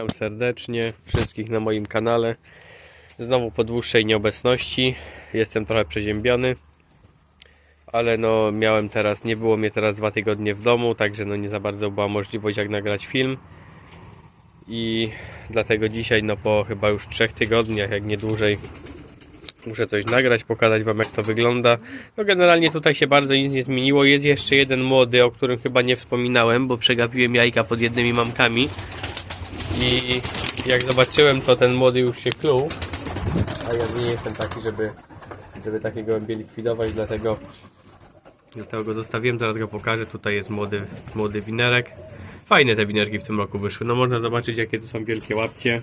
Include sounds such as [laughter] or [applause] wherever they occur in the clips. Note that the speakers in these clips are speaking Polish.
Witam serdecznie wszystkich na moim kanale. Znowu po dłuższej nieobecności. Jestem trochę przeziębiony. Ale no miałem teraz, nie było mnie teraz dwa tygodnie w domu, także no nie za bardzo była możliwość jak nagrać film. I dlatego dzisiaj no po chyba już trzech tygodniach, jak nie dłużej, muszę coś nagrać, pokazać wam jak to wygląda. No generalnie tutaj się bardzo nic nie zmieniło. Jest jeszcze jeden młody, o którym chyba nie wspominałem, bo przegapiłem jajka pod jednymi mamkami. I jak zobaczyłem, to ten młody już się kluł. A ja nie jestem taki, żeby, żeby takiego gołębie likwidować, dlatego, dlatego go zostawiłem. Teraz go pokażę. Tutaj jest młody, młody winerek. Fajne te winerki w tym roku wyszły. No można zobaczyć, jakie to są wielkie łapcie.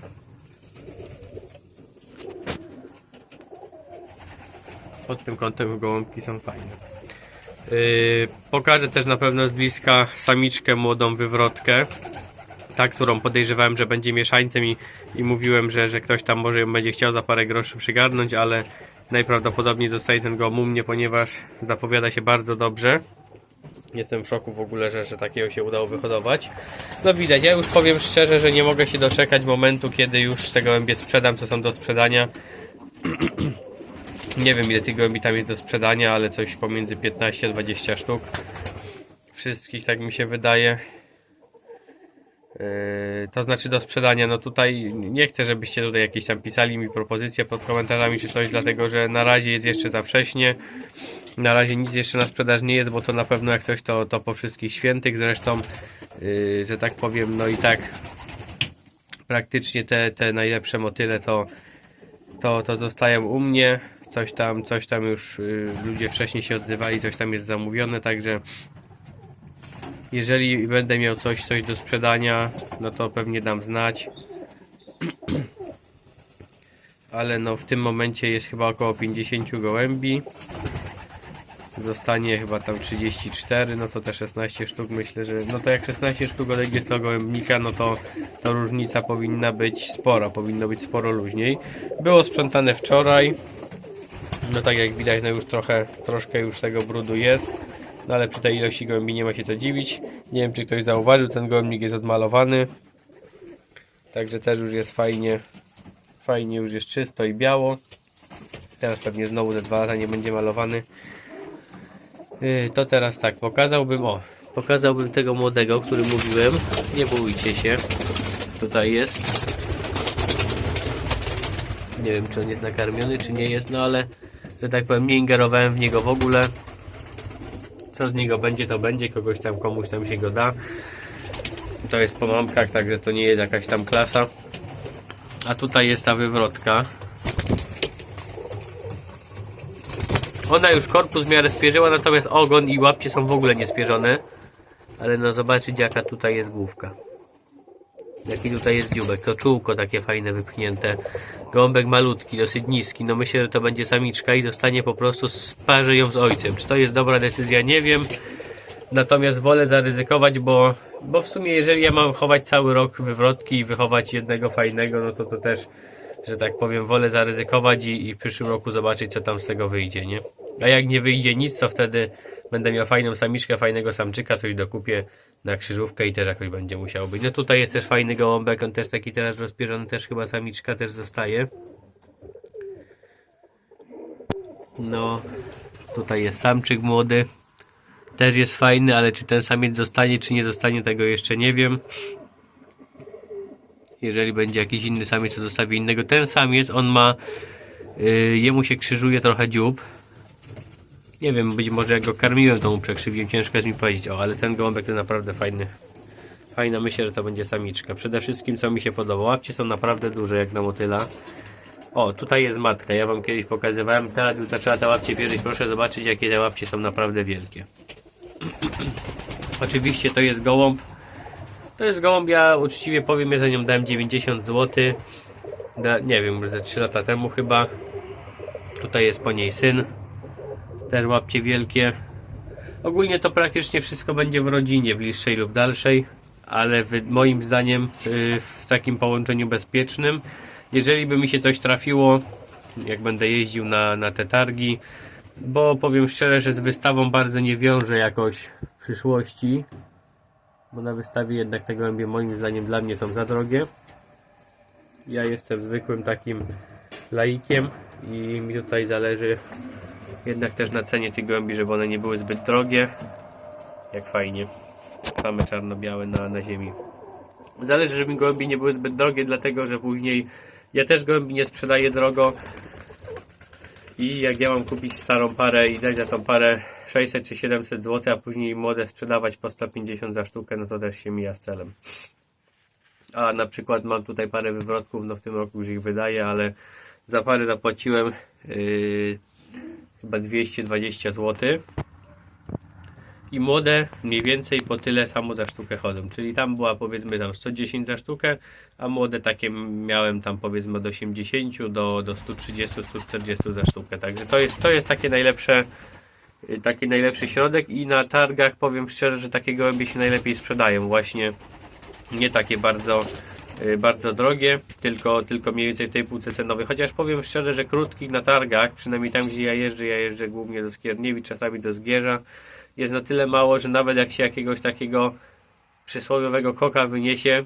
Pod tym kątem gołąbki są fajne. Yy, pokażę też na pewno z bliska samiczkę młodą wywrotkę ta, którą podejrzewałem, że będzie mieszańcem i, i mówiłem, że, że ktoś tam może będzie chciał za parę groszy przygarnąć, ale najprawdopodobniej zostaje ten u mnie, ponieważ zapowiada się bardzo dobrze. Jestem w szoku w ogóle, że, że takiego się udało wyhodować. No widać, ja już powiem szczerze, że nie mogę się doczekać momentu, kiedy już te gołębie sprzedam, co są do sprzedania. [clears throat] nie wiem ile tych gołębi tam jest do sprzedania, ale coś pomiędzy 15 a 20 sztuk. Wszystkich tak mi się wydaje. Yy, to znaczy do sprzedania, no tutaj nie chcę, żebyście tutaj jakieś tam pisali mi propozycje pod komentarzami czy coś, dlatego że na razie jest jeszcze za wcześnie. Na razie nic jeszcze na sprzedaż nie jest, bo to na pewno jak coś to, to po wszystkich świętych. Zresztą, yy, że tak powiem, no i tak praktycznie te, te najlepsze motyle to, to, to zostają u mnie. Coś tam, coś tam już yy, ludzie wcześniej się odzywali, coś tam jest zamówione, także jeżeli będę miał coś, coś do sprzedania, no to pewnie dam znać. Ale no w tym momencie jest chyba około 50 gołębi. Zostanie chyba tam 34, no to te 16 sztuk myślę, że no to jak 16 sztuk odejdzie z gołębnika, no to, to różnica powinna być spora, powinno być sporo luźniej. Było sprzątane wczoraj. No tak jak widać, no już trochę, troszkę już tego brudu jest. No ale przy tej ilości gołębi nie ma się co dziwić. Nie wiem czy ktoś zauważył, ten gołębnik jest odmalowany. Także też już jest fajnie, fajnie już jest czysto i biało. Teraz pewnie znowu te dwa lata nie będzie malowany. Yy, to teraz tak, pokazałbym, o, pokazałbym tego młodego, o którym mówiłem. Nie bójcie się. Tutaj jest. Nie wiem czy on jest nakarmiony, czy nie jest, no ale że tak powiem nie ingerowałem w niego w ogóle co z niego będzie, to będzie, kogoś tam, komuś tam się go da. To jest po mamkach, także to nie jest jakaś tam klasa. A tutaj jest ta wywrotka. Ona już korpus w miarę spierzyła, natomiast ogon i łapcie są w ogóle niespierzone. Ale no zobaczyć jaka tutaj jest główka. Jaki tutaj jest dziubek. To czółko takie fajne wypchnięte. Gołąbek malutki, dosyć niski. No myślę, że to będzie samiczka i zostanie po prostu sparzy ją z ojcem. Czy to jest dobra decyzja? Nie wiem. Natomiast wolę zaryzykować, bo, bo w sumie jeżeli ja mam chować cały rok wywrotki i wychować jednego fajnego, no to to też, że tak powiem, wolę zaryzykować i, i w przyszłym roku zobaczyć co tam z tego wyjdzie, nie? A jak nie wyjdzie nic, to wtedy będę miał fajną samiczkę, fajnego samczyka, coś dokupię na krzyżówkę i też jakoś będzie musiało być. No tutaj jest też fajny gołąbek, on też taki teraz rozpierzony, też chyba samiczka też zostaje. No, tutaj jest samczyk młody. Też jest fajny, ale czy ten samiec zostanie, czy nie zostanie, tego jeszcze nie wiem. Jeżeli będzie jakiś inny samiec, to zostawi innego. Ten samiec, on ma, yy, jemu się krzyżuje trochę dziób. Nie wiem, być może jak go karmiłem, to mu przekrzywiłem, ciężko jest mi powiedzieć. O, ale ten gołąbek to naprawdę fajny. Fajna, myślę, że to będzie samiczka. Przede wszystkim, co mi się podoba, łapcie są naprawdę duże, jak na motyla. O, tutaj jest matka, ja wam kiedyś pokazywałem, teraz już zaczęła te łapcie wierzyć, proszę zobaczyć, jakie te łapcie są naprawdę wielkie. [clears throat] Oczywiście to jest gołąb. To jest gołąb, ja uczciwie powiem, ja za nią dałem 90 zł. Da, nie wiem, ze 3 lata temu chyba. Tutaj jest po niej syn. Też łapcie wielkie. Ogólnie to praktycznie wszystko będzie w rodzinie, bliższej lub dalszej, ale w, moim zdaniem yy, w takim połączeniu bezpiecznym. Jeżeli by mi się coś trafiło, jak będę jeździł na, na te targi, bo powiem szczerze, że z wystawą bardzo nie wiąże jakoś w przyszłości, bo na wystawie jednak te gołębie moim zdaniem dla mnie są za drogie. Ja jestem zwykłym takim laikiem i mi tutaj zależy jednak też na cenie tych gołębi, żeby one nie były zbyt drogie. Jak fajnie. Same czarno-białe na, na ziemi. Zależy, żeby gołębi nie były zbyt drogie, dlatego że później ja też gołębi nie sprzedaję drogo. I jak ja mam kupić starą parę i dać za tą parę 600 czy 700 zł, a później młode sprzedawać po 150 za sztukę, no to też się mija z celem. A na przykład mam tutaj parę wywrotków, no w tym roku już ich wydaję, ale za parę zapłaciłem yy, chyba 220 zł. I młode mniej więcej po tyle samo za sztukę chodzą. Czyli tam była powiedzmy tam 110 za sztukę, a młode takie miałem tam powiedzmy od 80 do, do 130, 140 za sztukę. Także to jest, to jest takie najlepsze, y, taki najlepszy środek i na targach powiem szczerze, że takie gołębie się najlepiej sprzedają. Właśnie nie takie bardzo bardzo drogie, tylko, tylko mniej więcej w tej półce cenowej. Chociaż powiem szczerze, że krótkich na targach, przynajmniej tam gdzie ja jeżdżę, ja jeżdżę głównie do Skierniewic, czasami do Zgierza, jest na tyle mało, że nawet jak się jakiegoś takiego przysłowiowego koka wyniesie,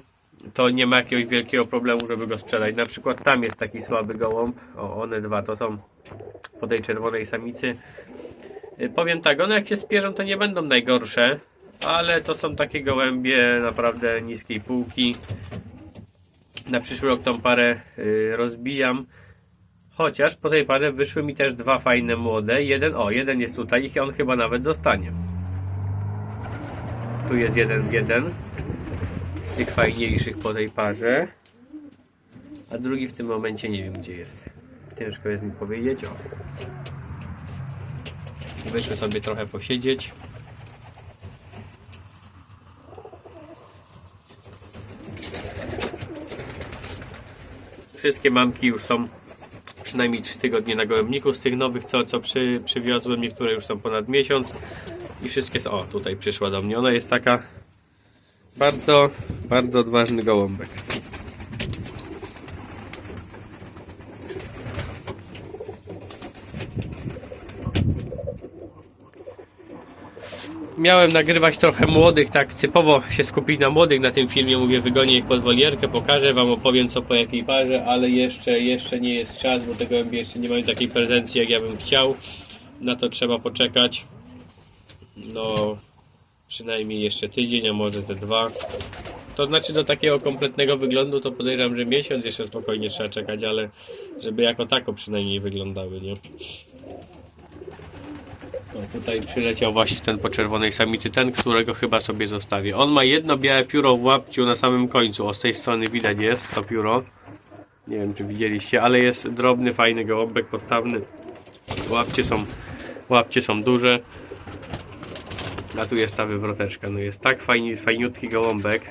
to nie ma jakiegoś wielkiego problemu, żeby go sprzedać. Na przykład tam jest taki słaby gołąb, o one dwa to są po tej czerwonej samicy. Y, Powiem tak, one jak się spierzą to nie będą najgorsze, ale to są takie gołębie naprawdę niskiej półki. Na przyszły rok tą parę y, rozbijam. Chociaż po tej parze wyszły mi też dwa fajne młode. Jeden, o, jeden jest tutaj i on chyba nawet zostanie. Tu jest jeden jeden. Z tych fajniejszych po tej parze. A drugi w tym momencie nie wiem gdzie jest. Ciężko jest mi powiedzieć. O. Wyszły sobie trochę posiedzieć. Wszystkie mamki już są przynajmniej 3 tygodnie na gołębniku. Z tych nowych, co, co przy, przywiozłem, niektóre już są ponad miesiąc. I wszystkie są. O, tutaj przyszła do mnie. Ona jest taka bardzo, bardzo odważny gołąbek. Miałem nagrywać trochę młodych, tak typowo się skupić na młodych na tym filmie. Mówię, wygonię ich pod wolierkę, pokażę Wam, opowiem co po jakiej parze, ale jeszcze, jeszcze nie jest czas, bo te gołębie jeszcze nie mają takiej prezencji jak ja bym chciał. Na to trzeba poczekać. No, przynajmniej jeszcze tydzień, a może te dwa. To znaczy do takiego kompletnego wyglądu to podejrzewam, że miesiąc jeszcze spokojnie trzeba czekać, ale żeby jako tako przynajmniej wyglądały, nie? Tutaj przyleciał właśnie ten po czerwonej samicy, ten, którego chyba sobie zostawię. On ma jedno białe pióro w łapciu na samym końcu. O, z tej strony widać jest to pióro. Nie wiem, czy widzieliście, ale jest drobny, fajny gołąbek podstawny. Łapcie są, łapcie są duże. A tu jest ta wywroteczka. No jest tak fajnie, fajniutki gołąbek.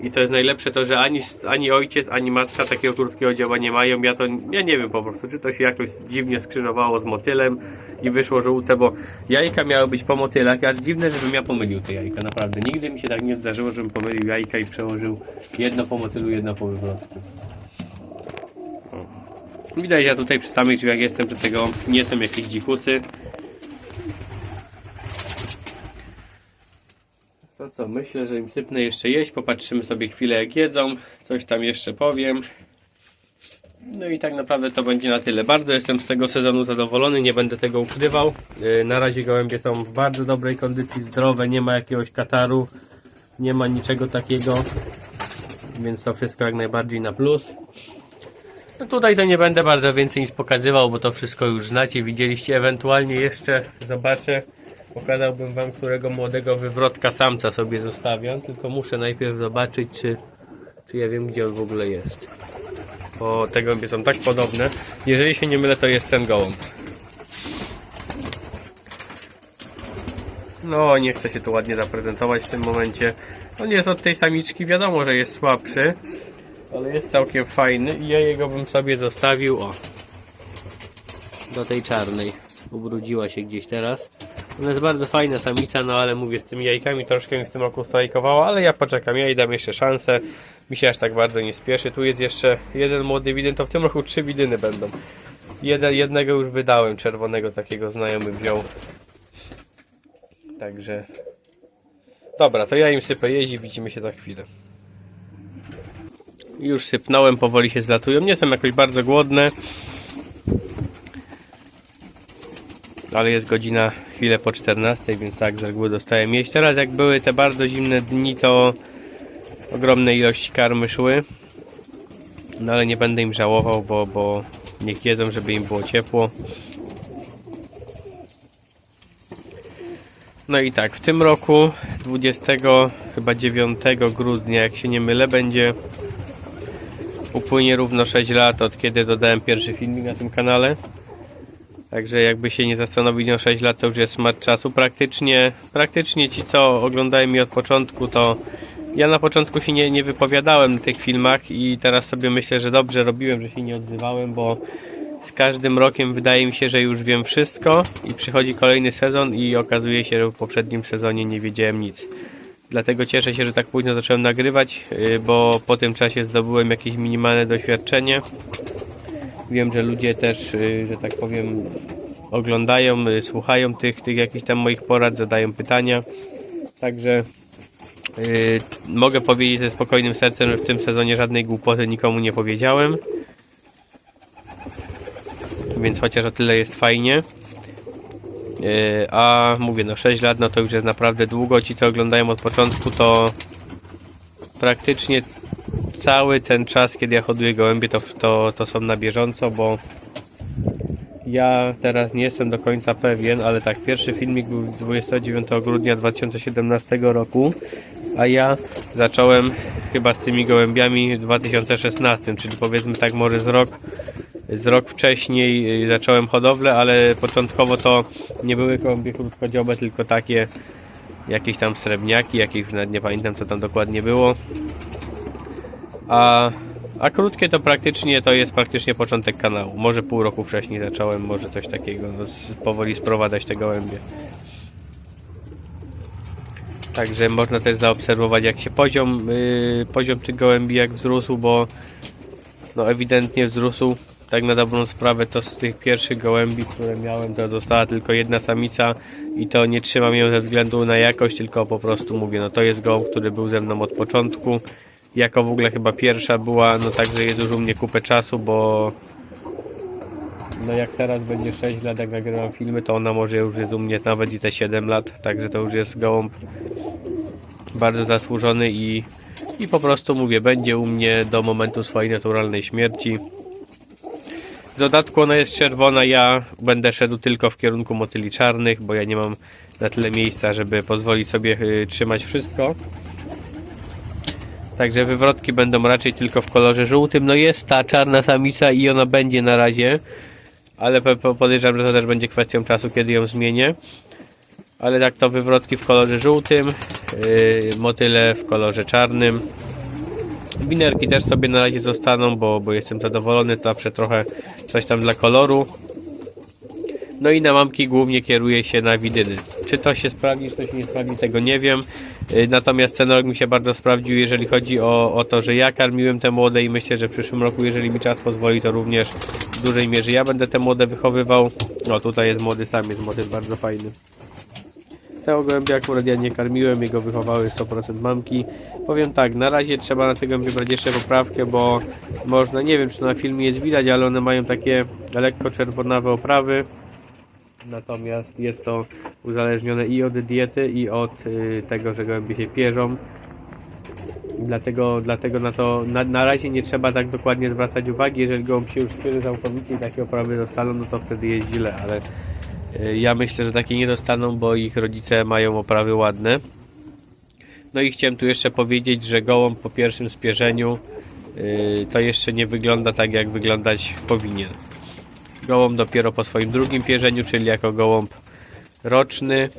I to jest najlepsze to, że ani, ani ojciec, ani matka takiego krótkiego dzieła nie mają. Ja to, ja nie wiem po prostu, czy to się jakoś dziwnie skrzyżowało z motylem i wyszło żółte, bo jajka miały być po motylach. Aż dziwne, żebym ja pomylił te jajka, naprawdę. Nigdy mi się tak nie zdarzyło, żebym pomylił jajka i przełożył jedno po motylu, jedno po wywrotku. Widać, ja tutaj przy samych drzwiach jestem, że tego nie są jakieś dzikusy. Co, myślę, że im sypnę jeszcze jeść, popatrzymy sobie chwilę jak jedzą, coś tam jeszcze powiem. No i tak naprawdę to będzie na tyle. Bardzo jestem z tego sezonu zadowolony, nie będę tego ukrywał. Yy, Na razie gołębie są w bardzo dobrej kondycji, zdrowe, nie ma jakiegoś kataru, nie ma niczego takiego, więc to wszystko jak najbardziej na plus. No tutaj to nie będę bardzo więcej nic pokazywał, bo to wszystko już znacie, widzieliście. Ewentualnie jeszcze zobaczę, pokazałbym wam, którego młodego wywrotka samca sobie zostawiam, tylko muszę najpierw zobaczyć, czy, czy ja wiem, gdzie on w ogóle jest. Bo te gołębie są tak podobne. Jeżeli się nie mylę, to jest ten gołąb. No, nie chcę się tu ładnie zaprezentować w tym momencie. On jest od tej samiczki, wiadomo, że jest słabszy, ale jest całkiem fajny i ja jego bym sobie zostawił, o, do tej czarnej. Ubrudziła się gdzieś teraz. Ona jest bardzo fajna samica, no ale mówię, z tymi jajkami troszkę mi w tym roku strajkowała, ale ja poczekam, ja jej dam jeszcze szansę. Mi się aż tak bardzo nie spieszy. Tu jest jeszcze jeden młody widyn, to w tym roku trzy widyny będą. Jeden, jednego już wydałem, czerwonego takiego znajomy wziął. Także... Dobra, to ja im sypę jeździ, widzimy się za chwilę. Już sypnąłem, powoli się zlatują. Nie są jakoś bardzo głodne. Ale jest godzina chwilę po 14, więc tak z reguły dostaję jeść. Teraz jak były te bardzo zimne dni, to ogromne ilości karmy szły. No ale nie będę im żałował, bo, bo niech jedzą, żeby im było ciepło. No i tak, w tym roku 20 chyba 9 grudnia, jak się nie mylę, będzie upłynie równo 6 lat od kiedy dodałem pierwszy filmik na tym kanale. Także jakby się nie zastanowić o 6 lat to już jest smart czasu. Praktycznie, praktycznie ci co oglądają mnie od początku to ja na początku się nie, nie wypowiadałem na tych filmach i teraz sobie myślę, że dobrze robiłem, że się nie odzywałem, bo z każdym rokiem wydaje mi się, że już wiem wszystko i przychodzi kolejny sezon i okazuje się, że w poprzednim sezonie nie wiedziałem nic. Dlatego cieszę się, że tak późno zacząłem nagrywać, yy, bo po tym czasie zdobyłem jakieś minimalne doświadczenie. Wiem, że ludzie też, yy, że tak powiem, oglądają, yy, słuchają tych, tych jakichś tam moich porad, zadają pytania. Także yy, mogę powiedzieć ze spokojnym sercem, że w tym sezonie żadnej głupoty nikomu nie powiedziałem. Więc chociaż o tyle jest fajnie. Yy, A mówię, no 6 lat, no to już jest naprawdę długo. Ci, co oglądają od początku, to praktycznie cały ten czas, kiedy ja hoduję gołębie, to, to, to są na bieżąco, bo ja teraz nie jestem do końca pewien, ale tak, pierwszy filmik był 29 grudnia 2017 roku, a ja zacząłem chyba z tymi gołębiami w 2016, czyli powiedzmy tak może z rok z rok wcześniej y, zacząłem hodowlę, ale początkowo to nie były gołębie krótkodziobe, tylko takie jakieś tam srebrniaki, jakieś nie pamiętam co tam dokładnie było. A, a krótkie to praktycznie to jest praktycznie początek kanału. Może pół roku wcześniej zacząłem, może coś takiego, no, z, powoli sprowadzać te gołębie. Także można też zaobserwować jak się poziom, yy, poziom tych gołębi jak wzrósł, bo no ewidentnie wzrósł tak na dobrą sprawę to z tych pierwszych gołębi, które miałem, to została tylko jedna samica i to nie trzymam ją ze względu na jakość, tylko po prostu mówię, no to jest gołąb, który był ze mną od początku. Jako w ogóle chyba pierwsza była, no także jest już u mnie kupę czasu, bo no jak teraz będzie 6 lat, jak nagrywam filmy, to ona może już jest u mnie nawet i te 7 lat, także to już jest gołąb bardzo zasłużony i, i po prostu mówię, będzie u mnie do momentu swojej naturalnej śmierci. W dodatku ona jest czerwona, ja będę szedł tylko w kierunku motyli czarnych, bo ja nie mam na tyle miejsca, żeby pozwolić sobie y, trzymać wszystko. Także wywrotki będą raczej tylko w kolorze żółtym. No jest ta czarna samica i ona będzie na razie, ale podejrzewam, że to też będzie kwestią czasu, kiedy ją zmienię. Ale tak to wywrotki w kolorze żółtym, yy, motyle w kolorze czarnym. Winerki też sobie na razie zostaną, bo, bo jestem zadowolony, zawsze trochę coś tam dla koloru. No i na mamki głównie kieruję się na widyny. Czy to się sprawdzi, czy to się nie sprawdzi, tego nie wiem. Yy, Natomiast ten rok mi się bardzo sprawdził, jeżeli chodzi o, o to, że ja karmiłem te młode i myślę, że w przyszłym roku, jeżeli mi czas pozwoli, to również w dużej mierze ja będę te młode wychowywał. O, tutaj jest młody samiec, motyl bardzo fajny. Tego gołębia akurat ja nie karmiłem, jego wychowały 100% mamki. Powiem tak, na razie trzeba na tego wybrać jeszcze poprawkę, bo można, nie wiem czy na filmie jest widać, ale one mają takie lekko czerwonawe oprawy. Natomiast jest to uzależnione i od diety, i od y, tego, że gołębie się pierzą. Dlatego, dlatego na to na, na razie nie trzeba tak dokładnie zwracać uwagi. Jeżeli gołąb się już pierze całkowicie i takie oprawy dostaną, no to wtedy jest źle, ale y, ja myślę, że takie nie dostaną, bo ich rodzice mają oprawy ładne. No i chciałem tu jeszcze powiedzieć, że gołąb po pierwszym spierzeniu yy, to jeszcze nie wygląda tak, jak wyglądać powinien. Gołąb dopiero po swoim drugim pierzeniu, czyli jako gołąb roczny,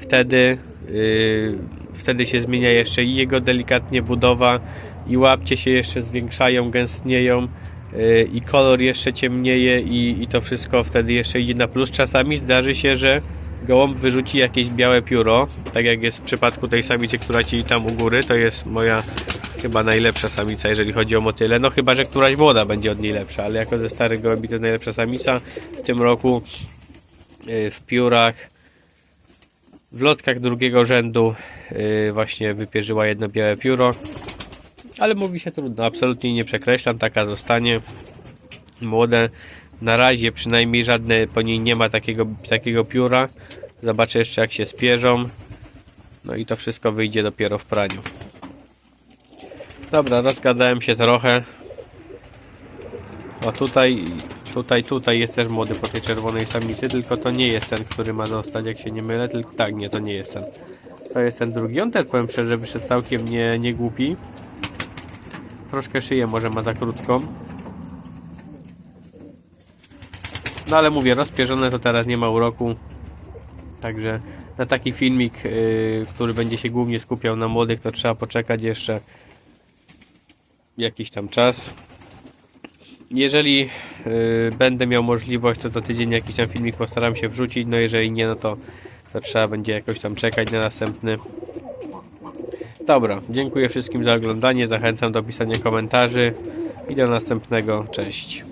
wtedy, yy, wtedy się zmienia jeszcze i jego delikatnie budowa, i łapcie się jeszcze zwiększają, gęstnieją, yy, i kolor jeszcze ciemnieje, i, i to wszystko wtedy jeszcze idzie na plus. Czasami zdarzy się, że gołąb wyrzuci jakieś białe pióro, tak jak jest w przypadku tej samicy, która ci tam u góry, to jest moja chyba najlepsza samica, jeżeli chodzi o motyle, no chyba, że któraś młoda będzie od niej lepsza, ale jako ze starych gołębi to jest najlepsza samica w tym roku yy, w piórach w lotkach drugiego rzędu yy, właśnie wypierzyła jedno białe pióro Ale mówi się trudno, absolutnie nie przekreślam, taka zostanie. Młode, na razie przynajmniej żadne po niej nie ma takiego, takiego pióra. Zobaczę jeszcze jak się spierzą. No i to wszystko wyjdzie dopiero w praniu. Dobra, rozgadałem się trochę. O tutaj, tutaj, tutaj jest też młody po tej czerwonej samicy, tylko to nie jest ten, który ma zostać, jak się nie mylę, tylko tak, nie, to nie jest ten. To jest ten drugi. On też powiem szczerze, wyszedł całkiem nie, nie głupi. Troszkę szyję może ma za krótką. No ale mówię, rozpierzone to teraz nie ma uroku. Także na taki filmik, yy, który będzie się głównie skupiał na młodych, to trzeba poczekać jeszcze jakiś tam czas. Jeżeli yy, będę miał możliwość, to za tydzień jakiś tam filmik postaram się wrzucić. No jeżeli nie, no to, to trzeba będzie jakoś tam czekać na następny. Dobra, dziękuję wszystkim za oglądanie. Zachęcam do pisania komentarzy i do następnego. Cześć.